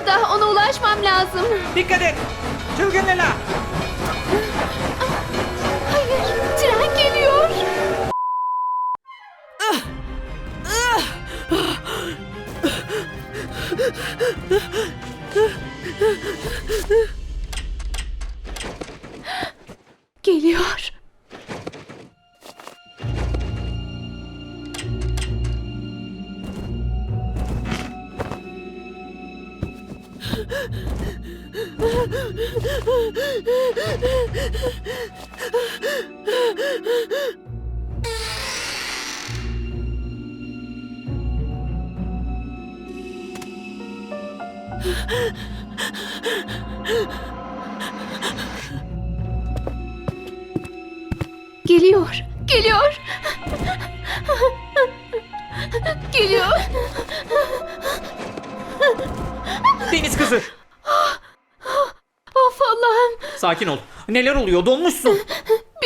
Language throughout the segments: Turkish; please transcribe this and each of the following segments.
burada. Ona ulaşmam lazım. Dikkat et. Çılgın Lela. Hayır, tren geliyor. Geliyor. Geliyor. Geliyor. Geliyor. Deniz kızı. Of Allah'ım. Sakin ol. Neler oluyor? Donmuşsun.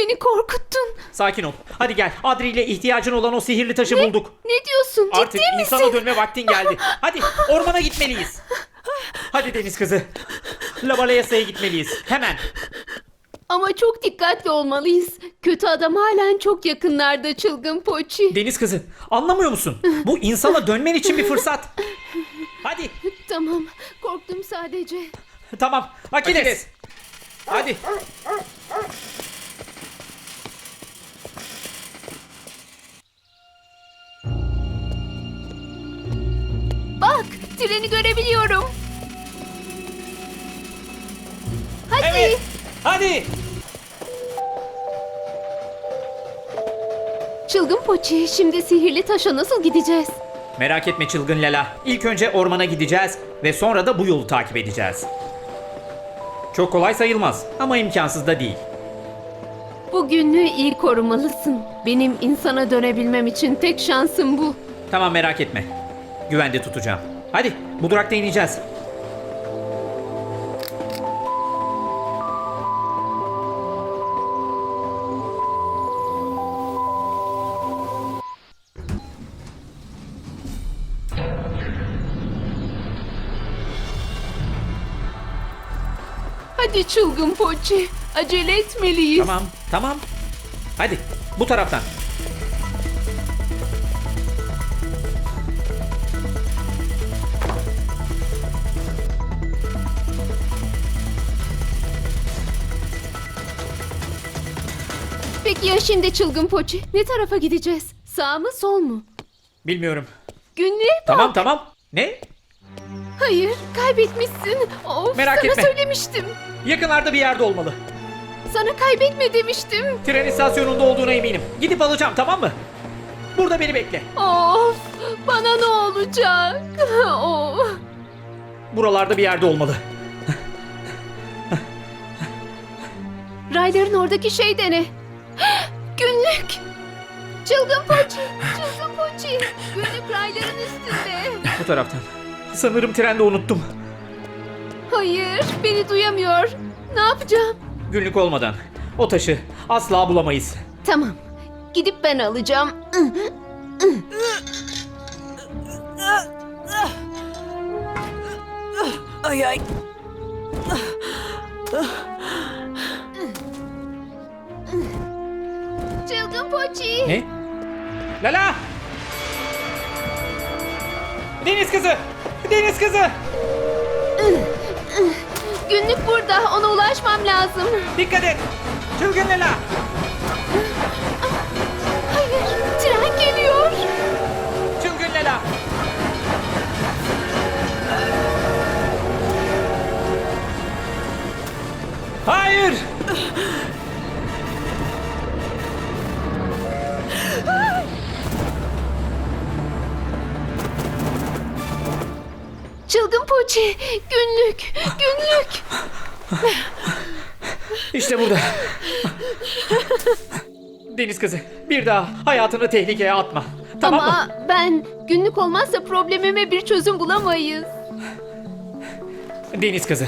Beni korkuttun. Sakin ol. Hadi gel. Adri ile ihtiyacın olan o sihirli taşı bulduk. Ne diyorsun? Artık Ciddi misin? insana dönme vaktin geldi. Hadi ormana gitmeliyiz. Hadi Deniz kızı. Labaleyasa'ya gitmeliyiz. Hemen. Ama çok dikkatli olmalıyız. Kötü adam halen çok yakınlarda çılgın Poçi. Deniz kızı anlamıyor musun? Bu insana dönmen için bir fırsat. Hadi. Tamam. Korktum sadece. Tamam. Akiles. Hadi. Treni görebiliyorum. Hadi. Evet. Hadi. Çılgın Poçi, şimdi sihirli taşa nasıl gideceğiz? Merak etme çılgın Lela. İlk önce ormana gideceğiz ve sonra da bu yolu takip edeceğiz. Çok kolay sayılmaz ama imkansız da değil. Bu günlüğü iyi korumalısın. Benim insana dönebilmem için tek şansım bu. Tamam merak etme. Güvende tutacağım. Hadi bu durakta ineceğiz. Hadi çılgın Poçi, acele etmeliyiz. Tamam tamam. Hadi bu taraftan. Ya şimdi çılgın Poçi? Ne tarafa gideceğiz? Sağ mı sol mu? Bilmiyorum. Günlüğe bak. Tamam tamam. Ne? Hayır, kaybetmişsin. Of, Merak sana etme. söylemiştim. Yakınlarda bir yerde olmalı. Sana kaybetme demiştim. Tren istasyonunda olduğuna eminim. Gidip alacağım tamam mı? Burada beni bekle. Of, bana ne olacak? Of. Buralarda bir yerde olmalı. Ryder'ın oradaki şey de ne? Günlük. Çılgın Poçi, çılgın Poçi. Günlük Ryder'ın üstünde. Bu taraftan. Sanırım trende unuttum. Hayır, beni duyamıyor. Ne yapacağım? Günlük olmadan. O taşı asla bulamayız. Tamam, gidip ben alacağım. Ay ay. Poçi. Ne? Lala! Deniz kızı! Deniz kızı! Günlük burada, ona ulaşmam lazım. Dikkat et! Çılgın Lala! Hayır, tren geliyor. Çılgın Lala! Hayır! Çılgın Poçi, günlük, günlük. İşte burada. Deniz kızı, bir daha hayatını tehlikeye atma. Tamam mı? Ama ben günlük olmazsa problemime bir çözüm bulamayız. Deniz kızı.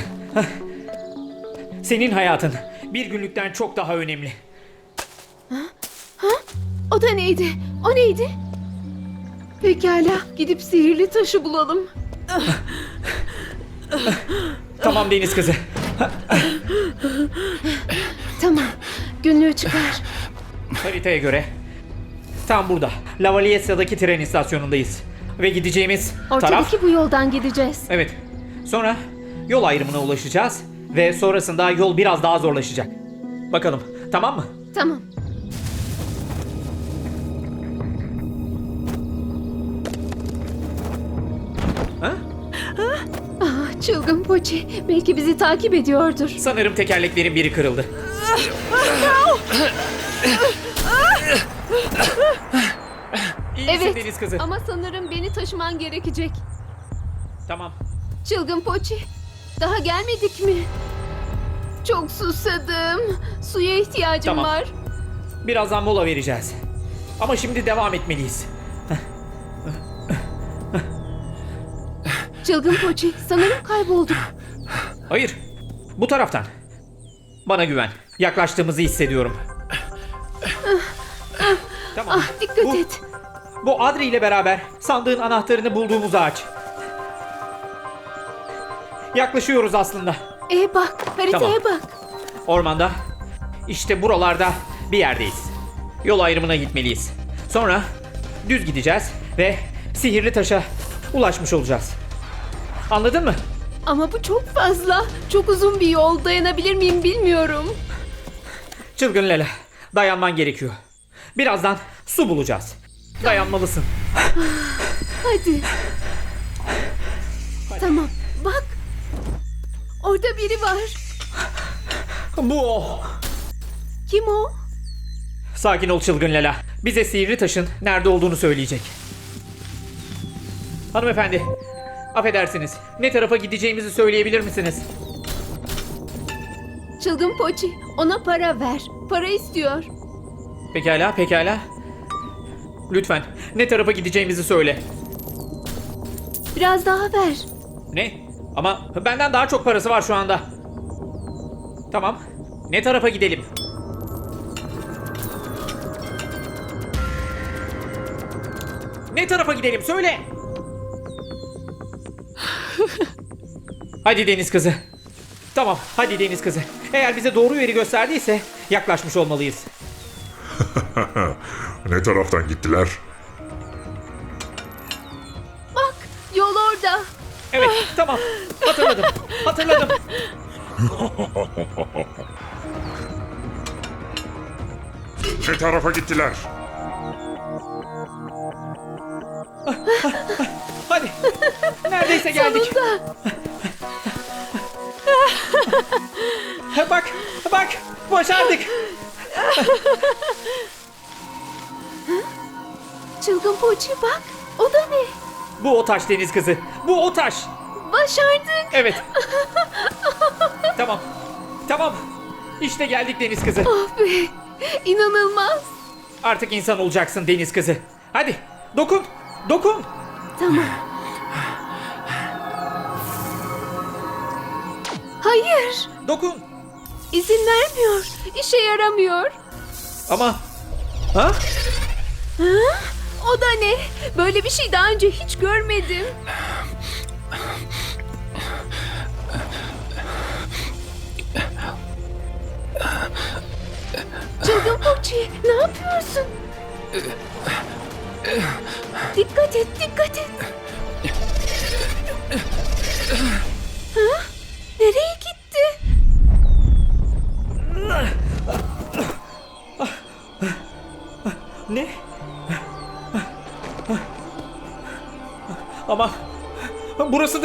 Senin hayatın bir günlükten çok daha önemli. O da neydi? O neydi? Pekala, gidip sihirli taşı bulalım. Tamam deniz kızı. Tamam. Günlüğü çıkar. Haritaya göre tam burada. Lavaliesa'daki tren istasyonundayız. Ve gideceğimiz taraf... Ortadaki bu yoldan gideceğiz. Evet. Sonra yol ayrımına ulaşacağız. Ve sonrasında yol biraz daha zorlaşacak. Bakalım tamam mı? Tamam. Poçi. Belki bizi takip ediyordur. Sanırım tekerleklerin biri kırıldı. İyi misin Evet. deniz kızı? Ama sanırım beni taşıman gerekecek. Tamam. Çılgın Poçi. Daha gelmedik mi? Çok susadım. Suya ihtiyacım Tamam. var. Birazdan mola vereceğiz. Ama şimdi devam etmeliyiz. Çılgın Poçi. Sanırım kaybolduk. Hayır. Bu taraftan. Bana güven. Yaklaştığımızı hissediyorum. Tamam. Ah dikkat bu, et. Bu Adri ile beraber sandığın anahtarını bulduğumuz ağaç. Yaklaşıyoruz aslında. E bak. Haritaya Tamam. bak. Ormanda. İşte buralarda bir yerdeyiz. Yol ayrımına gitmeliyiz. Sonra düz gideceğiz ve sihirli taşa ulaşmış olacağız. Anladın mı? Ama bu çok fazla. Çok uzun bir yol. Dayanabilir miyim bilmiyorum. Çılgın Lele, dayanman gerekiyor. Birazdan su bulacağız. Dayanmalısın. Hadi. Tamam. Bak. Orada biri var. Bu o. Kim o? Sakin ol çılgın Lela. Bize sihirli taşın nerede olduğunu söyleyecek. Hanımefendi, affedersiniz. Ne tarafa gideceğimizi söyleyebilir misiniz? Çılgın Poçi. Ona para ver. Para istiyor. Pekala, pekala. Lütfen ne tarafa gideceğimizi söyle. Biraz daha ver. Ne? Ama benden daha çok parası var şu anda. Tamam. Ne tarafa gidelim? Ne tarafa gidelim söyle. Hadi deniz kızı. Tamam, hadi deniz kızı. Eğer bize doğru yeri gösterdiyse yaklaşmış olmalıyız. Ne taraftan gittiler? Bak. Yol orada. Evet, tamam. Hatırladım. Hatırladım. Ne tarafa gittiler? Hadi. Neredeyse geldik. Sonunda. Bak, bak. Başardık. Çılgın Poçi bak. O da ne? Bu o taş deniz kızı. Bu o taş. Başardık. Evet. tamam. Tamam. İşte geldik deniz kızı. Ah be. İnanılmaz. Artık insan olacaksın deniz kızı. Hadi dokun. Dokun. Tamam. Hayır. Dokun. İzin vermiyor. İşe yaramıyor. Ama ha? Ha? O da ne? Böyle bir şey daha önce hiç görmedim. Çılgın Poçi, ne yapıyorsun? Dikkat et, dikkat et.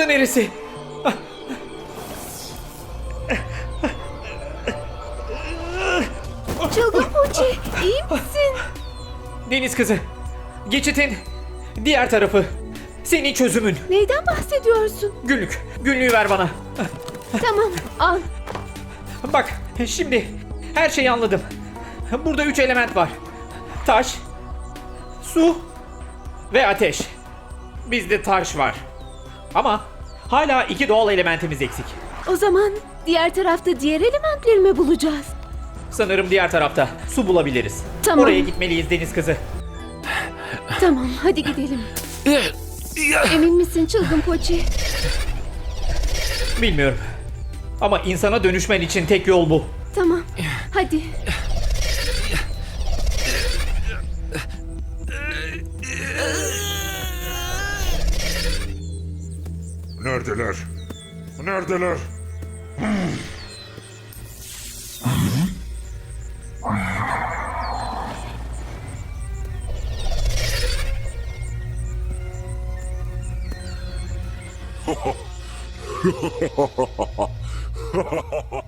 Da neresi? Çılgın Poçi, iyi misin? Deniz kızı. Geçitin diğer tarafı. Senin çözümün. Neyden bahsediyorsun? Günlük. Günlüğü ver bana. Tamam, al. Bak şimdi her şeyi anladım. Burada üç element var. Taş, su ve ateş. Bizde taş var. Ama hala iki doğal elementimiz eksik. O zaman diğer tarafta diğer elementleri mi bulacağız? Sanırım diğer tarafta su bulabiliriz. Tamam. Oraya gitmeliyiz deniz kızı. Tamam, hadi gidelim. Emin misin çılgın Poçi? Bilmiyorum. Ama insana dönüşmen için tek yol bu. Tamam. Hadi. Neredeler? Neredeler?